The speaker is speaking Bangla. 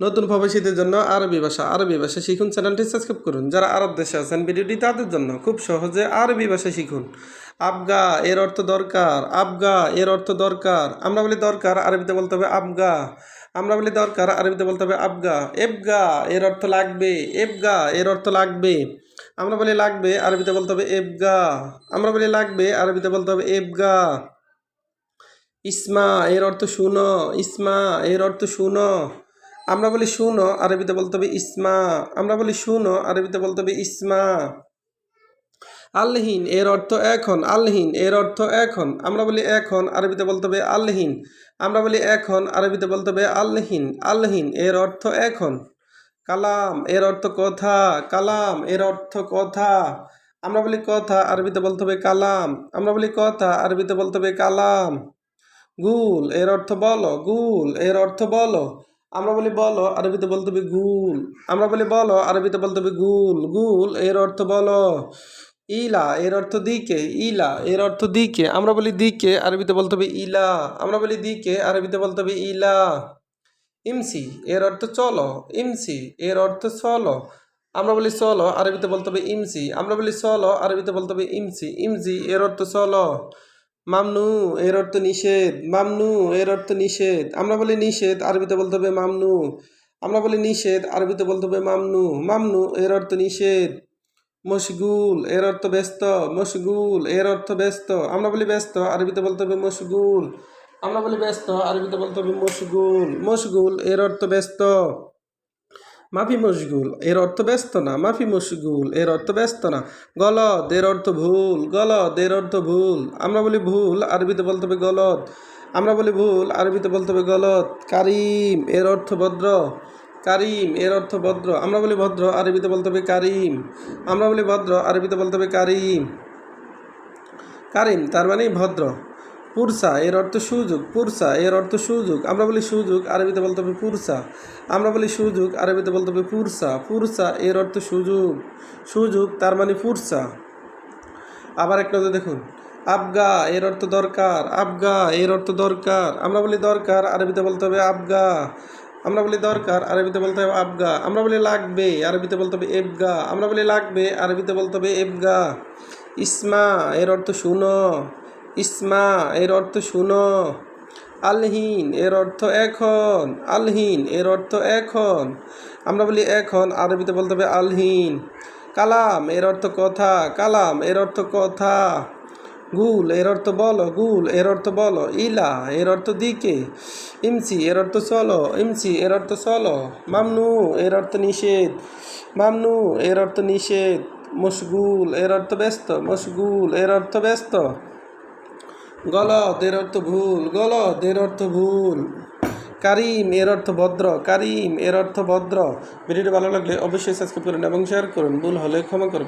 নতুন প্রবাসীদের জন্য আরবি ভাষা আরবি ভাষা শিখুন চ্যানেলটি সাবস্ক্রাইব করুন। যারা আরব দেশে আছেন, ভিডিওটি তাদের জন্য খুব সহজে আরবি ভাষা শিখুন। আবগা, এর অর্থ দরকার, আবগা, এর অর্থ দরকার। আমরা বলি দরকার, আরবিতে বলতে হবে আবগা। আমরা বলি দরকার, আরবিতে বলতে হবে আবগা। এবগা, এর অর্থ লাগবে। এবগা, এর অর্থ লাগবে। আমরা বলি লাগবে, আরবিতে বলতে হবে এবগা। আমরা বলি লাগবে, আরবিতে বলতে হবে এবগা। ইসমা, এর অর্থ শুনো। ইসমা, এর অর্থ শুনো। আমরা বলি শুনো, আরবিতে বলতে হবে ইসমা। আমরা বলি শুনো, আরবিতে বলতে হবে ইসমা। আল্লাহীন এর অর্থ এখন। আল্লাহীন এর অর্থ এখন। আমরা বলি এখন, আরবিতে বলতে হবে আল্লাহীন আমরা বলি এখন, আরবিতে বলতে হবে আল্লাহীন আল্লাহীন এর অর্থ এখন। কালাম, এর অর্থ কথা। কালাম, এর অর্থ কথা। আমরা বলি কথা, আরবিতে বলতে হবে কালাম। আমরা বলি কথা, আরবিতে বলতে হবে কালাম। গুল, এর অর্থ বলো। গুল, এর অর্থ বলো। আমরা বলি বলো, আরবিতে বলতে হবে গুল। আমরা বলি বলো, আরবিতে বলতে হবে গুল। গুল, এর অর্থ বলো। ইলা, এর অর্থ দিকে। ইলা, এর অর্থ দিকে। আমরা বলি দিকে, আরবিতে বলতে হবে ইলা। আমরা বলি দিকে, আরবিতে বলতে হবে ইলা। ইমসি, এর অর্থ চলো। ইমসি, এর অর্থ চলো। আমরা বলি চলো, আরবিতে বলতে হবে ইমসি। আমরা বলি চলো, আরবিতে বলতে হবে ইমসি। ইমসি, এর অর্থ চলো। মামনু, এর অর্থ নিষেধ। মামনু, এর অর্থ নিষেধ। আমরা বলি নিষেধ, আরবিতে বলতে হবে মামনু। আমরা বলি নিষেধ, আরবিতে বলতে হবে মামনু। মামনু, এর অর্থ নিষেধ। মশগুল, এর অর্থ ব্যস্ত। মশগুল, এর অর্থ ব্যস্ত। আমরা বলি ব্যস্ত, আরবিতে বলতে হবে মশগুল। আমরা বলি ব্যস্ত, আরবিতে বলতে হবে মশগুল। মশগুল, এর অর্থ ব্যস্ত। মাফি মশগুল এর অর্থ ব্যস্ত না। মাফি মশগুল এর অর্থ ব্যস্ত না। গলদ, এর অর্থ ভুল। গলদ, এর অর্থ ভুল। আমরা বলি ভুল, আরবিতে বলতে হবে গলদ। আমরা বলি ভুল, আরবিতে বলতে হবে গলদ। কারিম, এর অর্থ ভদ্র। কারিম, এর অর্থ ভদ্র। আমরা বলি ভদ্র, আরবিতে বলতে হবে কারিম। আমরা বলি ভদ্র, আরবিতে বলতে হবে কারিম। কারিম, তার মানে ভদ্র। পুরসা, এর অর্থ সুযোগ, পুরসা, এর অর্থ সুযোগ। আমরা বলি সুযোগ, আরবিতে বলতে হবে পুরসা। আমরা বলি সুযোগ, আরবিতে বলতে হবে পুরসা। পুরসা, এর অর্থ সুযোগ। সুযোগ, তার মানে পুরসা। আবার একটা নজর দেখুন। আবগা, এর অর্থ দরকার। আবগা, এর অর্থ দরকার। আমরা বলি দরকার, আরবিতে বলতে হবে আবগা। আমরা বলি দরকার, আরবিতে বলতে হবে আবগা। আমরা বলি লাগবে, আরবিতে বলতে হবে এবগা। আমরা বলি লাগবে, আরবিতে বলতে হবে এবগা। ইসমা, এর অর্থ শুনো। ইসমা এর অর্থ শুনো আলহীন এর অর্থ এখন আলহীন এর অর্থ এখন আমরা বলি এখন আরবিতে বলতে হবে আলহীন কালাম এর অর্থ কথা কালাম এর অর্থ কথা গুল এর অর্থ বলো গুল এর অর্থ বলো ইলা এর অর্থ দিকে ইমসি এর অর্থ চলো ইমসি এর অর্থ চলো মামনু এর অর্থ নিষেধ মামনু এর অর্থ নিষেধ মশগুল এর অর্থ ব্যস্ত মশগুল এর অর্থ ব্যস্ত গলদ এর অর্থ ভুল গলত এর অর্থ ভুল। কারিম এর অর্থ ভদ্র, কারিম এর অর্থ ভদ্র। ভিডিওটি ভালো লাগলে অবশ্যই সাবস্ক্রাইব করুন এবং শেয়ার করুন। ভুল হলে ক্ষমা করবেন।